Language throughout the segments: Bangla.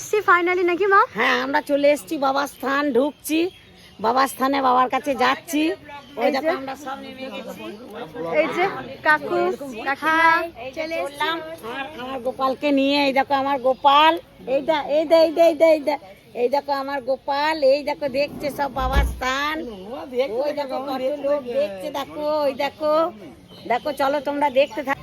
এসেছি ফাইনালি নাকি মা? হ্যাঁ আমরা চলে এসেছি বাবার স্থান ঢুকছি। বাবার স্থানে বাবার কাছে যাচ্ছি। ওই এই যে- দেখো সব এই যে কাকু চলে চললাম। আর আমার গোপালকে নিয়ে এই দেখো আমার গোপাল। এই দা এই দা এই দা এই দা এই দা। এই দেখো আমার গোপাল। এই দেখো দেখছে সব বাবার স্থান। ওই দেখো লোক দেখছে দেখো ওই দেখো। দেখো চলো তোমরা দেখতে থাকো।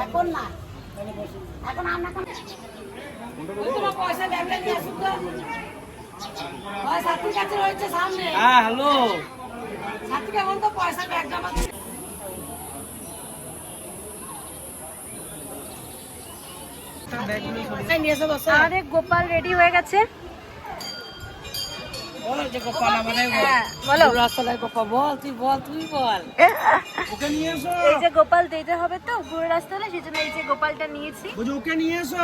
এখন পয়সা হ্যালো। নিয়ে বসো আমাদের গোপাল রেডি হয়ে গেছে। গোপাল আমাদের বলো। রাস্তায় গোপা বল তুই বল তুই বল। ওকে নিয়ে এসো। এই যে গোপাল দিতে হবে তো ঘুরে রাস্তা হলে সেই জন্য এই যে গোপালটা নিয়েছি। ওকে নিয়ে এসো।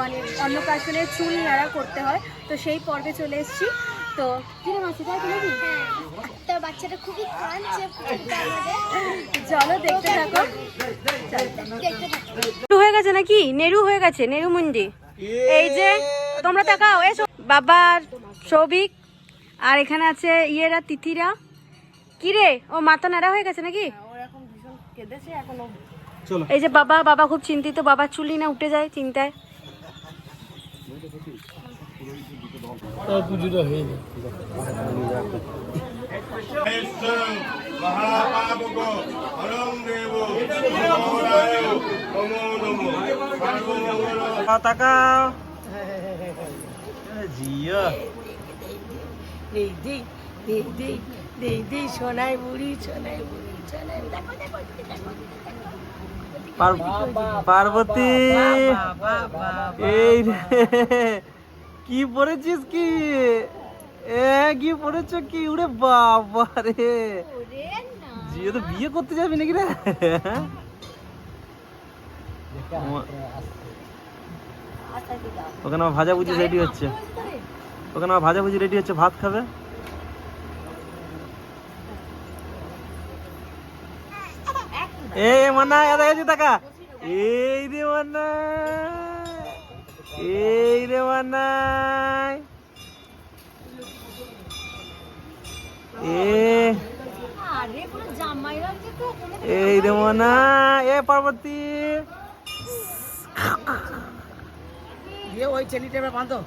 মানে অন্নপ্রাশনের চুল নাড়া করতে হয় তো সেই পর্বে চলে এসেছি। তো কিরে মাসি তাই তুমি কি? তো বাচ্চাটা খুবই কাঁদছে চলো দেখতে থাকো। দেখতে নেরু হয়ে গেছে নাকি? নেরু হয়ে গেছে নেরু মুন্ডি। এই যে তোমরা তাকাও এসো। বাবার সৌভিক আর এখানে আছে ইয়েরা তিথিরা। কি রে ও মাথা নাড়া হয়ে গেছে নাকি? এই যে বাবা বাবা খুব চিন্তিত বাবার চুলি না উঠে যায় চিন্তায়। মহাপাবক হরং দেব মহারায় নমো নমো সর্বমঙ্গল তাকাও জিয়া দেই দেই দেই দেই দেই দেই সোনাই বুড়ি সোনাই বুড়ি সোনাই বুড়ি। দেখো দেখো দেখো পার্বতী এই কি পড়েছিস কি? এ কি পড়েছ কি? উড়ে বাবা রে। জিও তো বিয়ে করতে যাবি নাকি রে? ওখানে আমার ভাজা ভুজি রেডি হচ্ছে। ওখানে আমার ভাজা ভুজি রেডি হচ্ছে। ভাত খাবে? এ মানা এদা গেছি টাকা এই রে মানা এই রে মানাই এ এই রে মানা এ পার্বতী। দিয়ে ওই ছেলেটা বাঁধো।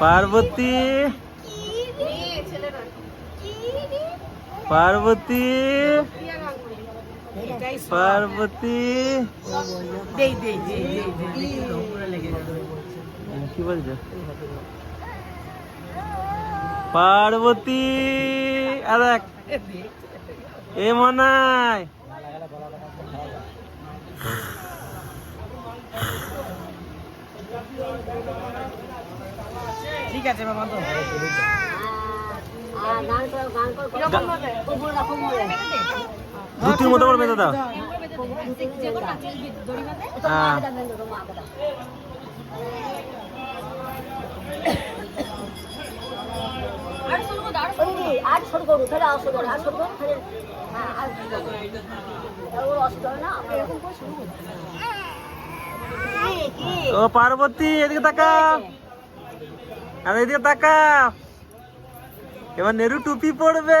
পার্বতী। পার্বতী। পার্বতী। কি বলছে? পার্বতী। আর এক এ মনায় ঠিক আছে বাবা বাঁধো ধুতির মতো করে বেঁধে দাও হ্যাঁ। আর ছোট করু তাহলে আর ছোট আর ছোট করু তাহলে হ্যাঁ আর ওর অসুবিধা হয় না আপনি এরকম করে শুরু করুন কি কি ও পার্বতী এদিকে তাকা। আর এদিকে তাকা। এবার নেরু টুপি পড়বে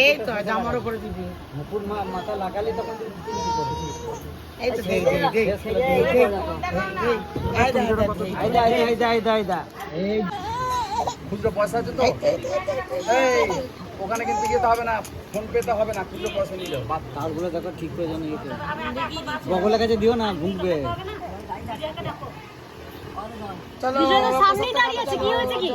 এই তো জামার উপরে দিবি এই তো দেই দেই দেই দেই দেই এই দা এই দা, এই দা, এই দা। খুচরো পয়সা আছে তো এই ওখানে কিন্তু যেতে হবে না ফোন পেতে হবে না খুচরো পয়সা নিলেও তারগুলো দেখো ঠিক করে জানো ইয়ে বগলের কাছে দিও না ভুগবে চলো সামনেই দাঁড়িয়ে আছে কি হয়েছে কি?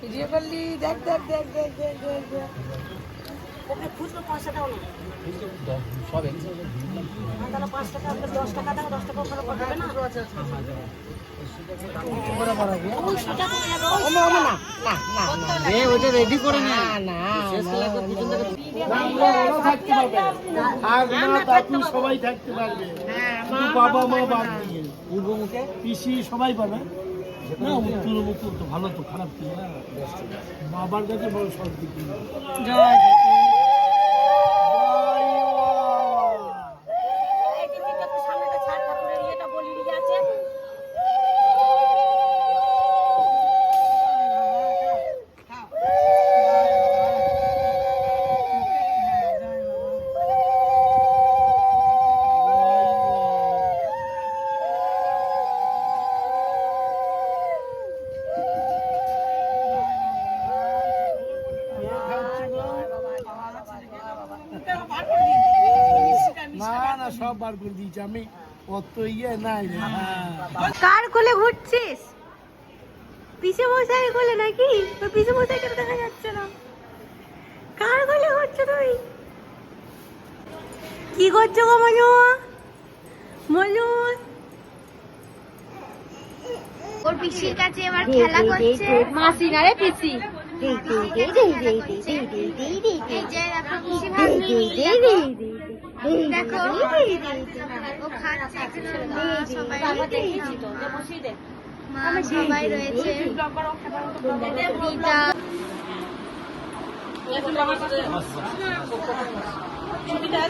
ভিডিও করলি দেখ দেখ দেখ দেখ দেখ দেখ দেখ। ওকে খুচরো পয়সা দাও না সব। তাহলে পাঁচ টাকা আপনার দশ টাকা দাও দশ টাকা ওখানে পাঠাবে না? এ ওটা রেডি করে নে। না শেষ ক্লাসে পিছন থেকে থাকতে পারবে। আর মা সবাই থাকতে পারবে। বাবা মা। বাদ দিয়ে। পূর্ব মুখে পিসি সবাই পাবে। না উত্তর তো ভালো তো খারাপ কি না। বাবার কাছে বড় সব দিকে সব বার করে দিয়েছি আমি অত ইয়ে নাই হ্যাঁ কার কোলে ঘুরছিস পিছে মশাই কোলে নাকি তোর পিছে মশাইকে তো দেখা যাচ্ছে না কার কোলে ঘুরছো তুমি কি করছ গো মনু মনু ওর পিসির কাছে এবার খেলা করছে মাসি না রে পিসি এই যে পিসি ভাগ্নি দেখো। ও খাচ্ছে সবাই মা সবাই রয়েছে। দিদা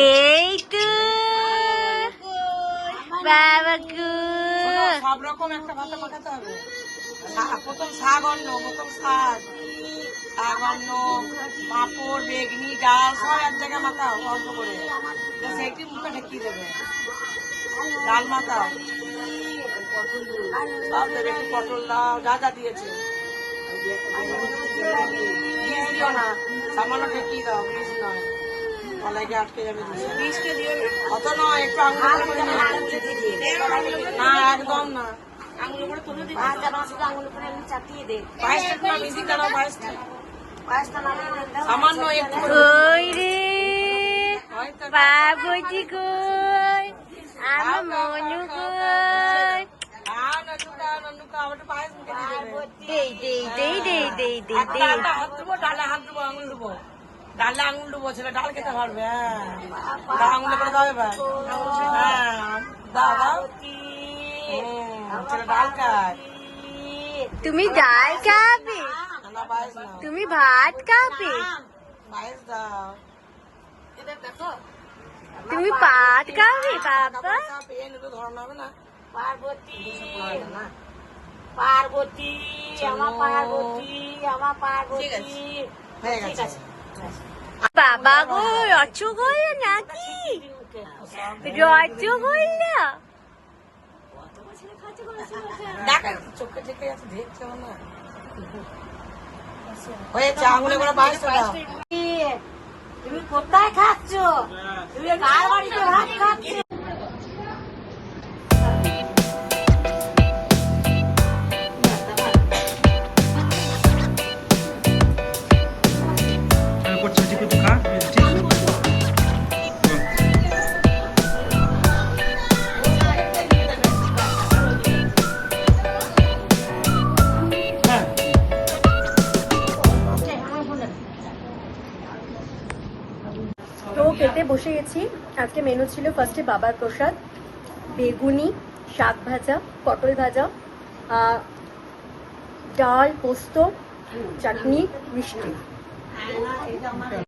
এই তো বাবা সব রকম একটা ভাতা পাঠাতে হবে। প্রথম শাক অন্ন প্রথম শাক শাক অন্ন পাঁপড় বেগনি ডাল সব এক জায়গায় মাথাও অল্প করে। সেইটি মুখে ঢেকিয়ে দেবে। ডাল সব দেবে একটু পটল দাও যা যা দিয়েছে। বীজ দিও না সামান্য ঢেকিয়ে দাও বীজ নয়। কলাইকে আটকে যাবে বীজকে দিও না। অত নয় একটু আঙুল না একদম না। আঙুল করে তুলে দিবি আচ্ছা মাছটা আঙুল করে এমনি চাটিয়ে দে পায়েসটা না মিজি দাও পায়েসটা পায়েসটা না সামান্য একটু। কই রে? হয়তো বাবুজি কই? আমার মনু কই দেই দেই দেই দেই দেই দেই দেই। হাত দেবো ডালে হাত দেবো আঙুল দেবো ডালে আঙুল দেবো ছেলে ডাল খেতে পারবে হ্যাঁ। ডাল আঙুলে করে দাও এবার। হ্যাঁ দাও দাও। তুমি ডাল খাবে? না পায়েস না তুমি ভাত খাবে? তুমি ভাত খাবে বাবা পার্বতী। পার্বতী আমার পার্বতী আমার পার্বতী। গেছে। বাবা গো রসগোল্লা নাকি? রসগোল্লা দেখ চোখে চোখে আছে দেখছে না হয়েছে আঙুলে করে তুমি কোথায় খাচ্ছ? তুমি কার বাড়িতে ভাত খাচ্ছ? খেতে আজকে মেনু ছিল ফার্স্টে বাবার প্রসাদ বেগুনি শাক ভাজা পটল ভাজা ডাল পোস্ত চাটনি মিষ্টি।